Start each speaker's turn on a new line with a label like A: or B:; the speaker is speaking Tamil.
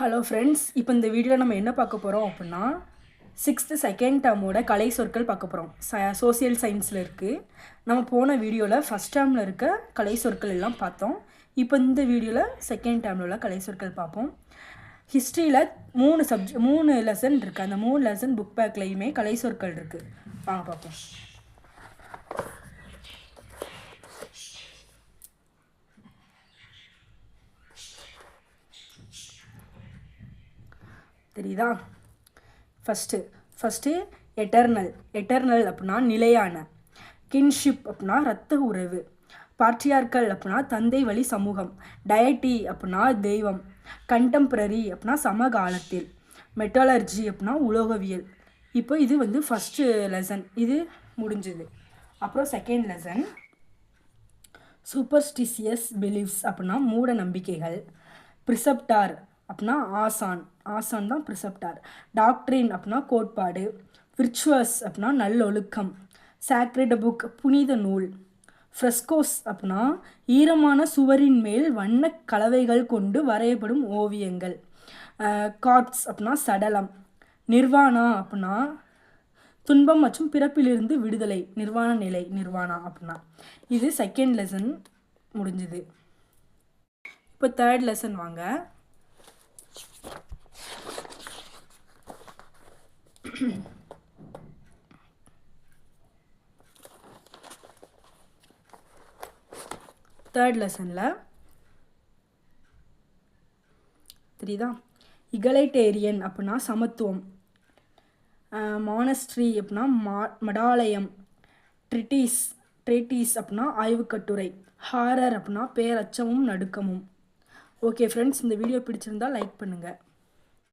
A: ஹலோ ஃப்ரெண்ட்ஸ் இப்போ இந்த வீடியோவில் நம்ம என்ன பார்க்க போகிறோம் அப்படின்னா சிக்ஸ்த்து செகண்ட் டேர்மோட கலை சொற்கள் பார்க்க போகிறோம் ச சோசியல் சயின்ஸில் இருக்குது நம்ம போன வீடியோவில் ஃபஸ்ட் டேர்மில் இருக்க கலை சொற்கள் எல்லாம் பார்த்தோம். இப்போ இந்த வீடியோவில் செகண்ட் டேர்மில் உள்ள கலை சொற்கள் பார்ப்போம். ஹிஸ்ட்ரியில் மூணு சப்ஜெக்ட் மூணு லெசன் இருக்குது அந்த மூணு லெசன் புக் பேக்லேயுமே கலை சொற்கள் இருக்குது வாங்க பார்ப்போம். தெரியுதா? ஃபஸ்ட்டு ஃபஸ்ட்டு எட்டர்னல் எட்டர்னல் அப்படின்னா நிலையான. கின்ஷிப் அப்படின்னா ரத்த உறவு. பார்ட்டியார்கள் அப்படின்னா தந்தை வழி சமூகம். டயட்டி அப்படின்னா தெய்வம். கண்டெம்ப்ரரி அப்படின்னா சமகாலத்தில். மெட்டாலர்ஜி அப்படின்னா உலோகவியல். இப்போ இது வந்து ஃபஸ்ட்டு லெசன் இது முடிஞ்சது. அப்புறம் செகண்ட் லெசன் சூப்பர்ஸ்டிசியஸ் பிலீஃப்ஸ் அப்படின்னா மூட நம்பிக்கைகள். ப்ரிசப்டார் அப்படின்னா ஆசான். ஆசான் தான் ப்ரிசெப்டார் டாக்ட்ரின் அப்படின்னா கோட்பாடு. விர்ச்சுவஸ் அப்படின்னா நல்லொழுக்கம். சாக்ரெட் புக் புனித நூல். ஃப்ரெஸ்கோஸ் அப்படின்னா ஈரமான சுவரின் மேல் வண்ணக் கலவைகள் கொண்டு வரையப்படும் ஓவியங்கள். கார்ட்ஸ் அப்படின்னா சடலம். நிர்வாணா அப்படின்னா துன்பம் மற்றும் பிறப்பிலிருந்து விடுதலை. நிர்வாண நிலை நிர்வாணா அப்படின்னா. இது செகண்ட் லெசன் முடிஞ்சுது. இப்போ தேர்ட் லெசன் வாங்க. தேர்ட் லெசனில் தெரியுதா? இகலைட்டேரியன் அப்படின்னா சமத்துவம். மானஸ்ட்ரி அப்படின்னா மா மடாலயம். ட்ரிட்டீஸ் ட்ரிட்டிஸ் அப்படின்னா ஆய்வுக்கட்டுரை. ஹாரர் அப்படின்னா பேரச்சமும் நடுக்கமும். ஓகே ஃப்ரெண்ட்ஸ் இந்த வீடியோ பிடிச்சிருந்தா லைக் பண்ணுங்கள்